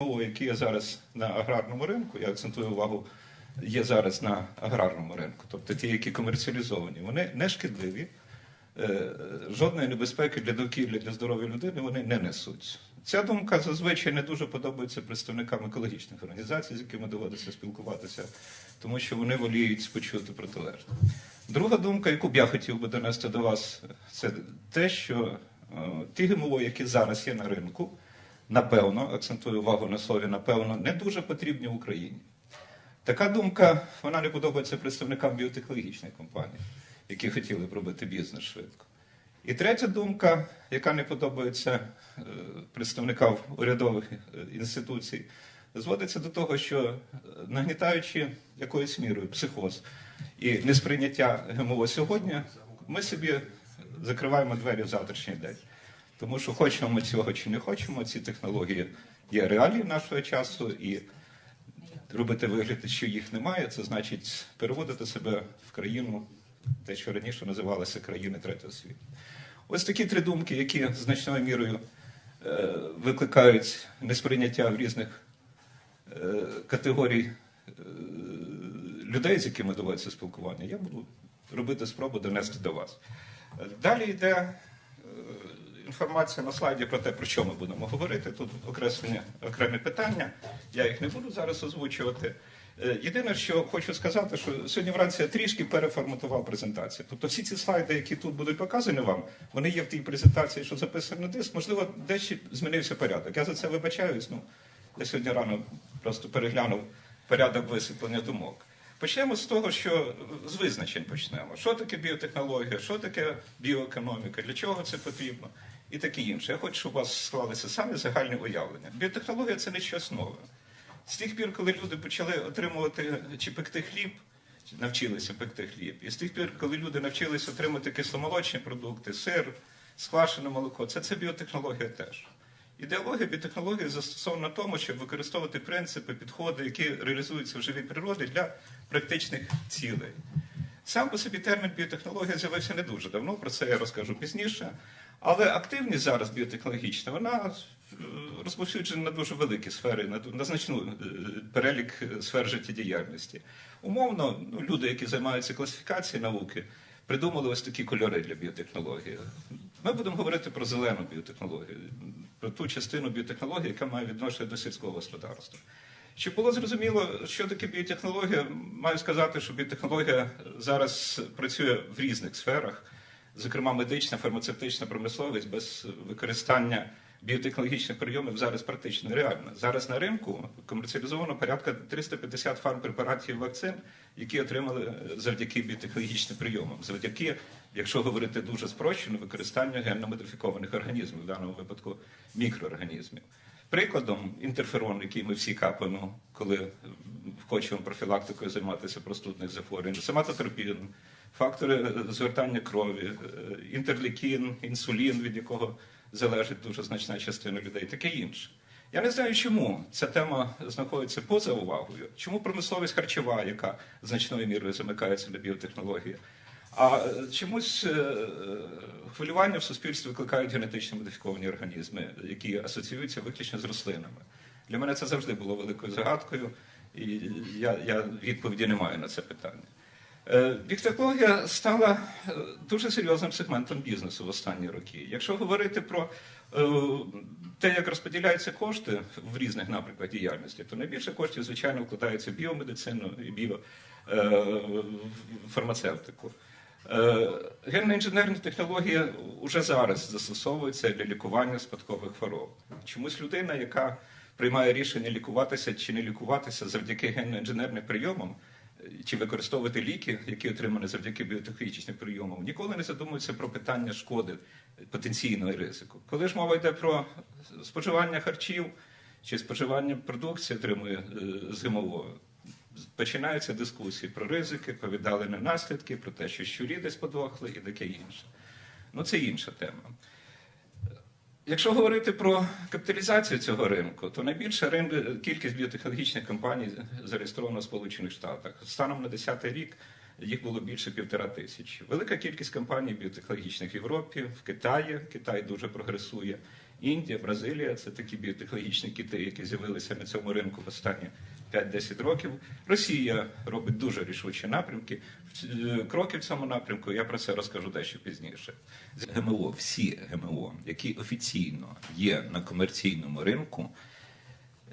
Які є зараз на аграрному ринку, я акцентую увагу, є зараз на аграрному ринку, тобто ті, які комерціалізовані, вони не шкідливі, е, жодної небезпеки для довкілля, для здоров'я людини вони не несуть. Ця думка зазвичай не дуже подобається представникам екологічних організацій, з якими доводиться спілкуватися, тому що вони воліють почути протилежне. Друга думка, яку б я хотів би донести до вас, це те, що е, ті ГМО, які зараз є на ринку, напевно, акцентую увагу на слові, напевно, не дуже потрібні Україні. Така думка вона не подобається представникам біотехнологічних компаній, які хотіли б робити бізнес швидко. І третя думка, яка не подобається е, представникам урядових е, інституцій, зводиться до того, що е, нагнітаючи якоюсь мірою психоз і несприйняття ГМО сьогодні, ми собі закриваємо двері в завтрашній день. Тому що хочемо ми цього чи не хочемо, ці технології є реалії нашого часу, і робити вигляд, що їх немає, це значить переводити себе в країну, те, що раніше називалося країни третього світу. Ось такі три думки, які значною мірою е, викликають несприйняття в різних е, категорій е, людей, з якими доводиться спілкування, я буду робити спробу донести до вас. Далі йде інформація на слайді про те, про що ми будемо говорити. Тут окреслені окремі питання. Я їх не буду зараз озвучувати. Е, Єдине, що хочу сказати, що сьогодні вранці я трішки переформатував презентацію. Тобто всі ці слайди, які тут будуть показані вам, вони є в тій презентації, що записані на диск. Можливо, дещо змінився порядок. Я за це вибачаюсь. Ну, я сьогодні рано просто переглянув порядок висвітлення думок. Почнемо з того, що з визначень почнемо. Що таке біотехнологія, що таке біоекономіка, для чого це потрібно і таке інше. Я хочу, щоб у вас склалися самі загальні уявлення. Біотехнологія це не щось нове. З тих пір, коли люди почали отримувати чи пекти хліб, чи навчилися пекти хліб, і з тих пір, коли люди навчилися отримати кисломолочні продукти, сир, сквашене молоко, це, це біотехнологія теж. Ідеологія біотехнології застосована тому, щоб використовувати принципи, підходи, які реалізуються в живій природі для практичних цілей. Сам по собі термін біотехнологія з'явився не дуже давно, про це я розкажу пізніше. Але активність зараз біотехнологічна, вона е, розповсюджена на дуже великі сфери, на, на значну е, перелік е, сфер життєдіяльності. Умовно, ну, люди, які займаються класифікацією науки, придумали ось такі кольори для біотехнології. Ми будемо говорити про зелену біотехнологію, про ту частину біотехнології, яка має відношення до сільського господарства. Щоб було зрозуміло, що таке біотехнологія, маю сказати, що біотехнологія зараз працює в різних сферах, зокрема медична, фармацевтична промисловість без використання біотехнологічних прийомів зараз практично нереально. Зараз на ринку комерціалізовано порядка 350 фармпрепаратів вакцин, які отримали завдяки біотехнологічним прийомам, завдяки, якщо говорити дуже спрощено, використанню генно-модифікованих організмів, в даному випадку мікроорганізмів. Прикладом інтерферон, який ми всі капаємо, коли хочемо профілактикою займатися простудних захворювань, сематотропін, фактори звертання крові, е, інтерлікін, інсулін, від якого залежить дуже значна частина людей, таке інше. Я не знаю, чому ця тема знаходиться поза увагою, чому промисловість харчова, яка значною мірою замикається на біотехнології, а е, чомусь е, хвилювання в суспільстві викликають генетично модифіковані організми, які асоціюються виключно з рослинами. Для мене це завжди було великою загадкою, і я, я відповіді не маю на це питання. Е, стала е, дуже серйозним сегментом бізнесу в останні роки. Якщо говорити про е, те, як розподіляються кошти в різних напрямках діяльності, то найбільше коштів, звичайно, вкладається в біомедицину і біофармацевтику. Генно інженерні технології вже зараз застосовуються для лікування спадкових хвороб. Чомусь людина, яка приймає рішення лікуватися чи не лікуватися завдяки генно-інженерним прийомам, чи використовувати ліки, які отримані завдяки біотехнічним прийомам, ніколи не задумується про питання шкоди потенційного ризику. Коли ж мова йде про споживання харчів чи споживання продукції, отримує е, з ГМО, починаються дискусії про ризики, про віддалені наслідки, про те, що щурі десь подохли і таке інше. Ну, це інша тема. Якщо говорити про капіталізацію цього ринку, то найбільша рин- кількість біотехнологічних компаній зареєстрована в Сполучених Штатах. Станом на 10 рік їх було більше півтора тисячі. Велика кількість компаній біотехнологічних в Європі, в Китаї. Китай дуже прогресує. Індія, Бразилія це такі біотехнологічні кити, які з'явилися на цьому ринку в останні 5-10 років. Росія робить дуже рішучі напрямки, е, кроки в цьому напрямку. Я про це розкажу дещо пізніше. ГМО, всі ГМО, які офіційно є на комерційному ринку,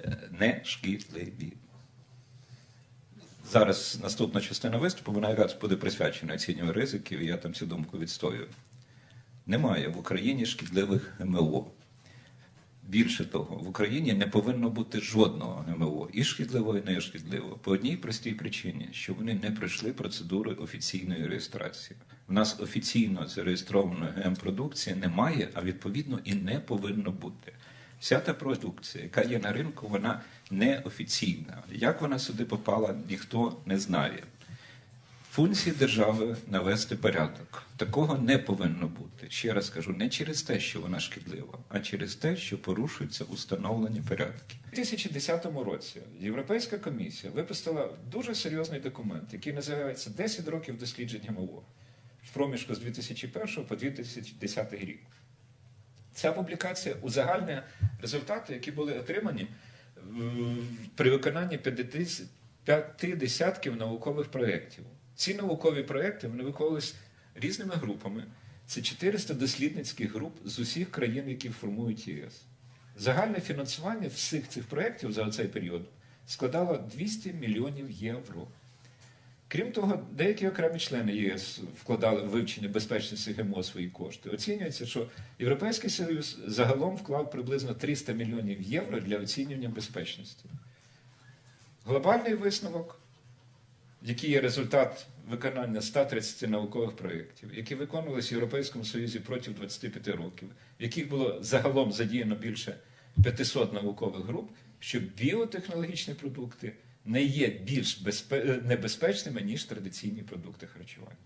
е, не шкідливі. Зараз наступна частина виступу, вона якраз буде присвячена оцінюванню ризиків, і я там цю думку відстоюю. Немає в Україні шкідливих ГМО. Більше того, в Україні не повинно бути жодного ГМО, і шкідливого, і не шкідливого. По одній простій причині, що вони не пройшли процедури офіційної реєстрації. У нас офіційно зареєстрованої ГМ-продукції немає, а відповідно і не повинно бути. Вся та продукція, яка є на ринку, вона неофіційна. Як вона сюди попала, ніхто не знає. Функції держави навести порядок. Такого не повинно бути. Ще раз кажу, не через те, що вона шкідлива, а через те, що порушуються установлені порядки. У 2010 році Європейська комісія випустила дуже серйозний документ, який називається «10 років досліджень ГМО в проміжку з 2001 по 2010 рік. Ця публікація узагальнює результати, які були отримані при виконанні п'яти десятків наукових проєктів. Ці наукові проєкти вони виконувалися різними групами. Це 400 дослідницьких груп з усіх країн, які формують ЄС. Загальне фінансування всіх цих проєктів за цей період складало 200 мільйонів євро. Крім того, деякі окремі члени ЄС вкладали в вивчення безпечності ГМО свої кошти. Оцінюється, що Європейський Союз загалом вклав приблизно 300 мільйонів євро для оцінювання безпечності. Глобальний висновок, який є результат виконання 130 наукових проєктів, які виконувалися в Європейському Союзі протягом 25 років, в яких було загалом задіяно більше 500 наукових груп, що біотехнологічні продукти не є більш безпе- небезпечними, ніж традиційні продукти харчування.